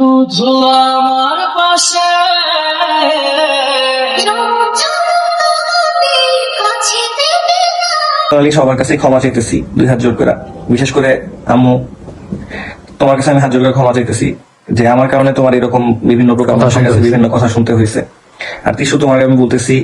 শুধু আমার পাশে। আমি সবার কাছে ক্ষমা চাইতেছি দুই হাত জোর করে। বিশেষ করে আম্মু তোমার কাছে আমি হাত জোর করে ক্ষমা চাইতেছি যে আমার কারণে তোমার এরকম বিভিন্ন প্রকার মানুষের কাছে বিভিন্ন কথা শুনতে হয়েছে। আর তিসু তোমার আমি বলতেছি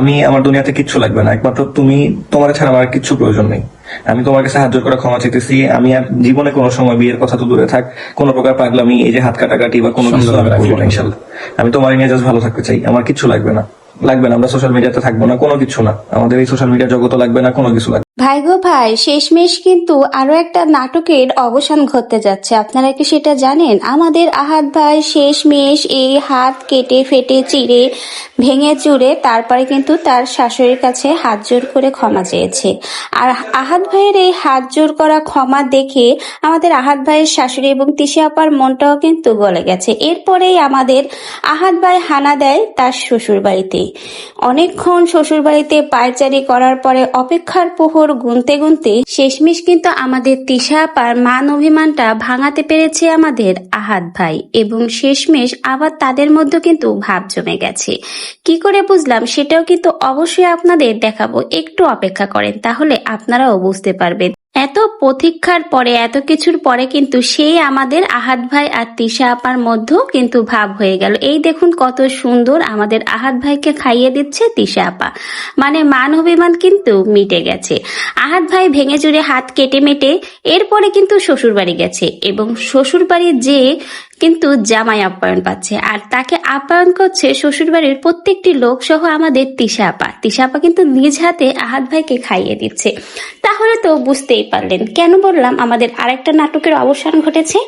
আমি আমার দুনিয়াতে কিচ্ছু লাগবে না। একমাত্র তুমি তোমার ছাড়া আমার কিচ্ছু প্রয়োজন নেই। আমি তোমার কাছে হাত জোর করে ক্ষমা চাইতেছি। আমি আর জীবনে কোনো সময় বিয়ের কথা তো দূরে থাক। কোনো প্রকার পাগলামি এই যে হাত কাটাকাটি বা কোনো কিছু আমি করব না ইনশাল্লাহ। আমি তোমার নিয়ে জাস্ট ভালো থাকতে চাই। আমার কিছু লাগবে না। লাগবে না আমরা সোশ্যাল মিডিয়াতে থাকব না কোনো কিছু না। আমাদের এই সোশ্যাল মিডিয়া জগৎ লাগবে না কোনো কিছু লাগবে। ভাই গো ভাই, শেষমেশ কিন্তু আরও একটা নাটকের অবসান ঘটতে যাচ্ছে। আপনারা কি সেটা জানেন? আমাদের আহাত ভাই শেষমেশ এই হাত কেটে, ফেটে, চিড়ে, ভেঙে চুরে তারপরে কিন্তু তার শাশুড়ির কাছে হাত জোর করে ক্ষমা চেয়েছে। আর আহাত ভাইয়ের এই হাত জোর করা ক্ষমা দেখে আমাদের আহাত ভাইয়ের শাশুড়ি এবং তিশি আপার মনটাও কিন্তু গলে গেছে। এরপরেই আমাদের আহাত ভাই হানা দেয় তার শ্বশুর বাড়িতে অনেকক্ষণ শ্বশুর বাড়িতে পায়চারি করার পরে অপেক্ষার প্রহর গুনতে গুনতে শেষমেশ কিন্তু আমাদের তিশা মান অভিমানটা ভাঙাতে পেরেছে আমাদের আহাত ভাই। এবং শেষমেশ আবার তাদের মধ্যে কিন্তু ভাব জমে গেছে। কি করে বুঝলাম? সেটাও কিন্তু অবশ্যই আপনাদের দেখাবো। একটু অপেক্ষা করেন, তাহলে আপনারাও বুঝতে পারবেন। এত প্রতীক্ষার পরে, এত কিছুর পরে কিন্তু সেই আমাদের আহাত ভাই আর তিশা আপার মধ্যেও কিন্তু ভাব হয়ে গেল। এই দেখুন কত সুন্দর আমাদের আহাত ভাইকে খাইয়ে দিচ্ছে তিশা আপা। মানে মান অভিমান কিন্তু মিটে গেছে। আহাত ভাই ভেঙে জুড়ে হাত কেটে মেটে এরপরে কিন্তু শ্বশুর বাড়ি গেছে এবং শ্বশুর বাড়ি যে কিন্তু জামাই আপ্যায়ন পাচ্ছে। আর তাকে আপ্যায়ন করছে শ্বশুরবাড়ির প্রত্যেকটি লোক সহ আমাদের তিশা আপা। তিশা আপা কিন্তু নিজ হাতে আহাত ভাইকে খাইয়ে দিচ্ছে। তাহলে তো বুঝতেই পারলেন। কেন বললাম, আমাদের আরেকটা নাটকের অবসান ঘটেছে।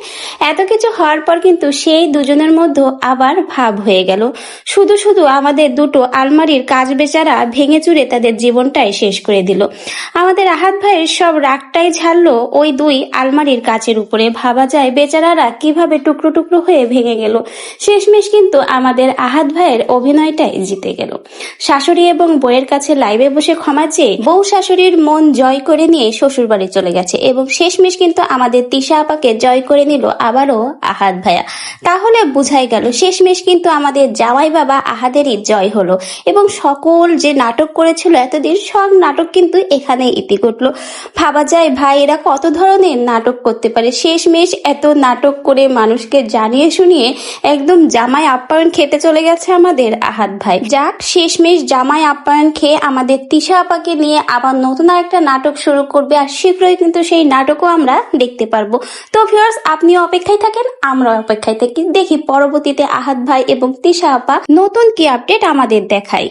এত কিছু হওয়ার পর কিন্তু সেই দুজনের মধ্যে আবার ভাব হয়ে গেল। শুধু শুধু আমাদের দুটো আলমারির কাজ বেচারা ভেঙে চুরে তাদের জীবনটাই শেষ করে দিল। আমাদের আহাত ভাইয়ের সব রাগটাই ঝাড়লো ওই দুই আলমারির কাচের উপরে। ভাবা যায় বেচারারা কীভাবে টুকরো টুকরো হয়ে ভেঙে গেল। শেষমেশ কিন্তু আমাদের আহাত ভাইয়ের অভিনয়টাই জিতে গেল। শাশুড়ি এবং বউয়ের কাছে লাইভে বসে ক্ষমা চেয়ে বউ শাশুড়ির মন জয় করে নিয়ে শ্বশুর বাড়ি চলে গেছে এবং শেষমেশ কিন্তু আমাদের তিশা আপাকে জয় করে নিল আবারও আহাত ভাইয়া। তাহলে বুঝাই গেল, শেষমেশ কিন্তু আমাদের জামাই বাবা আহাদেরই জয় হলো এবং সকল যে নাটক করেছিল এতদিন সব নাটক কিন্তু এখানে ইতি ঘটলো। ভাবা যায় ভাই এরা কত ধরনের নাটক করতে পারে। শেষমেশ এত নাটক করে মানুষকে জানিয়ে শুনিয়ে একদম জামাই আপ্যায়ন খেতে চলে গেছে আমাদের আহাত ভাই। যাক, শেষমেশ জামাই আপ্যায়ন খেয়ে আমাদের তিশা আপাকে নিয়ে আবার নতুন একটা নাটক শুরু করবে আর শীঘ্রই কিন্তু সেই নাটকও আমরা দেখতে পারব। তো ভিউয়ার্স আপনিও অপেক্ষায় থাকেন আমরা অপেক্ষায় থাকি। দেখি পরবর্তীতে আহাত ভাই এবং তিশা আপা নতুন কি আপডেট আমাদের দেখায়।